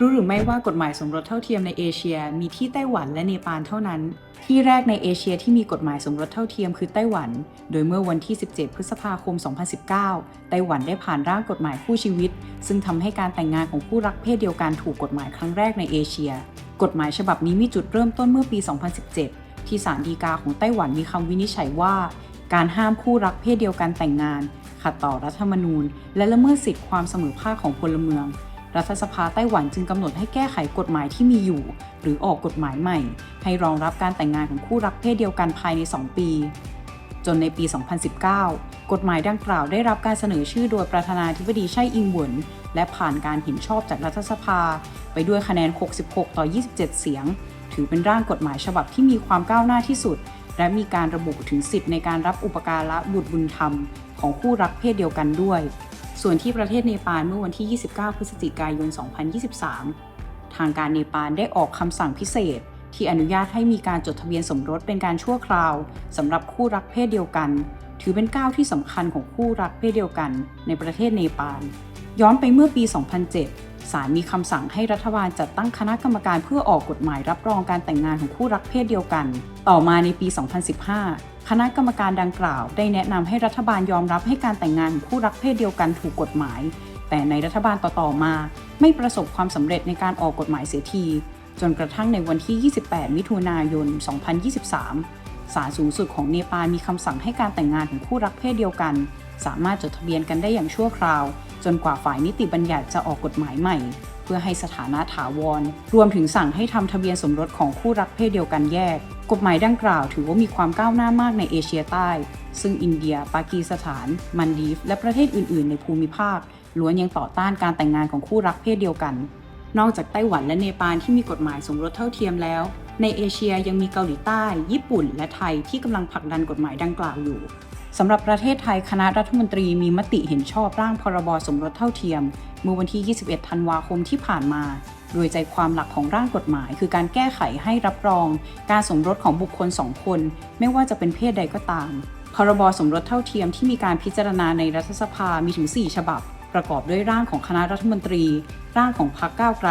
รู้หรือไม่ว่ากฎหมายสมรสเท่าเทียมในเอเชีย มีที่ไต้หวันและเนปาลเท่านั้น ที่แรกในเอเชียที่มีกฎหมายสมรสเท่าเทียมคือไต้หวัน โดยเมื่อวันที่ 17 พฤษภาคม 2019 ไต้หวันได้ผ่านร่างกฎหมายคู่ชีวิต ซึ่งทำให้การแต่งงานของคู่รักเพศเดียวกันถูกกฎหมายครั้งแรกในเอเชีย กฎหมายฉบับนี้มีจุดเริ่มต้นเมื่อปี 2017 ที่ศาลฎีกาของไต้หวันมีคำวินิจฉัยว่า การห้ามคู่รักเพศเดียวกันแต่งงานขัดต่อรัฐธรรมนูญ และละเมิดสิทธิความเสมอภาคของพลเมือง รัฐสภาไต้หวันจึงกำหนดให้แก้ไขกฎหมายที่มีอยู่ หรือออกกฎหมายใหม่ ให้รองรับการแต่งงานของคู่รักเพศเดียวกันภายใน 2 ปี จนในปี 2019 กฎหมายดังกล่าวได้รับการเสนอชื่อโดยประธานาธิบดีไช่อิงหวน และผ่านการเห็นชอบจากรัฐสภา ไปด้วยคะแนน 66 ต่อ 27 เสียง ถือเป็นร่างกฎหมายฉบับที่มีความก้าวหน้าที่สุด และมีการระบุถึงสิทธิในการรับอุปการะบุตรบุญธรรมของคู่รักเพศเดียวกันด้วย ส่วนที่ประเทศเนปาลเมื่อวันที่ 29 พฤศจิกายน 2023 ทางการเนปาลได้ออกคำสั่งพิเศษ ที่อนุญาตให้มีการจดทะเบียนสมรสเป็นการชั่วคราวสำหรับคู่รักเพศเดียวกัน ถือเป็นก้าวที่สำคัญของคู่รักเพศเดียวกัน ในประเทศเนปาล ย้อนไปเมื่อปี 2007 ศาลมีคำสั่งให้รัฐบาลจัดตั้งคณะกรรมการเพื่อออกกฎหมายรับรองการแต่งงานของคู่รักเพศเดียวกัน ต่อมาในปี 2015 คณะกรรมการดังกล่าว ได้แนะนำให้รัฐบาลยอมรับให้การแต่งงานของคู่รักเพศเดียวกันถูกกฎหมาย แต่ในรัฐบาลต่อๆมา ไม่ประสบความสำเร็จในการออกกฎหมายเสียที จนกระทั่งในวันที่ 28 มิถุนายน 2023 ศาลสูงสุดของเนปาลมีคำสั่งให้การแต่งงานของคู่รักเพศเดียวกัน สามารถจดทะเบียนกันได้อย่างชั่วคราว จนกว่าฝ่ายนิติบัญญัติจะออกกฎหมายใหม่ เพื่อให้สถานะถาวร รวมถึงสั่งให้ทำทะเบียนสมรสของคู่รักเพศเดียวกันแยก กฎหมายดังกล่าวถือว่ามีความก้าวหน้ามากในเอเชียใต้ ซึ่งอินเดีย ปากีสถาน มันดีฟ และประเทศอื่น ๆ ในภูมิภาค ล้วนยังต่อต้านการแต่งงานของคู่รักเพศเดียวกัน นอกจากไต้หวันและเนปาลที่มีกฎหมายสมรสเท่าเทียมแล้ว ในเอเชียยังมีเกาหลีใต้ ญี่ปุ่น และไทยที่กำลังผลักดันกฎหมายดังกล่าวอยู่ สำหรับประเทศไทยคณะรัฐมนตรีมีมติเห็นชอบร่างพรบสมรสเท่าเทียม เมื่อวันที่ 21 ธันวาคมที่ผ่านมา โดยใจความหลักของร่างกฎหมาย คือการแก้ไขให้รับรอง การสมรสของบุคคลสองคน ไม่ว่าจะเป็นเพศใดก็ตาม พรบสมรสเท่าเทียมที่มีการพิจารณาในรัฐสภามีถึง 4 ฉบับ ประกอบด้วยร่างของคณะรัฐมนตรี ร่างของพรรคก้าวไกล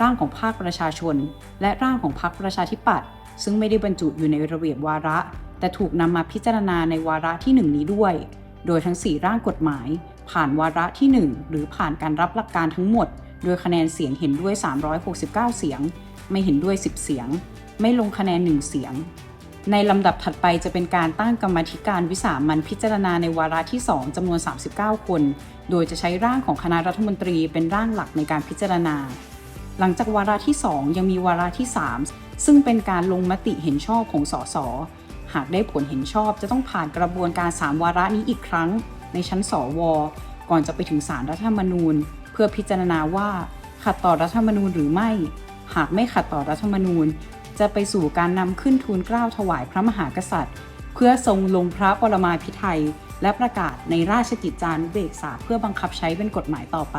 ร่างของภาคประชาชน และร่างของพรรคประชาธิปัตย์ซึ่งไม่ได้บรรจุอยู่ในระเบียบวาระ แต่ถูกนำมาพิจารณาในวาระที่ 1 นี้ด้วย โดยทั้ง 4 ร่างกฎหมาย ผ่านวาระที่ 1 หรือผ่านการรับหลักการทั้งหมด โดยคะแนนเสียงเห็นด้วย 369 เสียง ไม่เห็นด้วย 10 เสียง ไม่ลงคะแนน 1 เสียง ในลำดับถัดไปจะเป็นการตั้งกรรมธิการวิสามันพิจารณาในวาระที่ 2จำนวน 39 คน โดยจะใช้ร่างของคณะรัฐมนตรีเป็นร่างหลักในการพิจารณา หลังจากวาระที่ 2 ยังมีวาระที่ 3 ซึ่งเป็นการลงมติเห็นชอบของสส หากได้ผลเห็นชอบจะต้องผ่านกระบวนการ 3 วาระนี้อีกครั้ง ในชั้นสว ก่อนจะไปถึงศาลรัฐธรรมนูญ เพื่อพิจารณาว่าขัดต่อรัฐธรรมนูญหรือไม่ หากไม่ขัดต่อรัฐธรรมนูญ จะไปสู่การนำขึ้นทูลเกล้าถวายพระมหากษัตริย์ เพื่อทรงลงพระปรมาภิไธยและประกาศในราชกิจจานุเบกษาเพื่อบังคับใช้เป็นกฎหมายต่อไป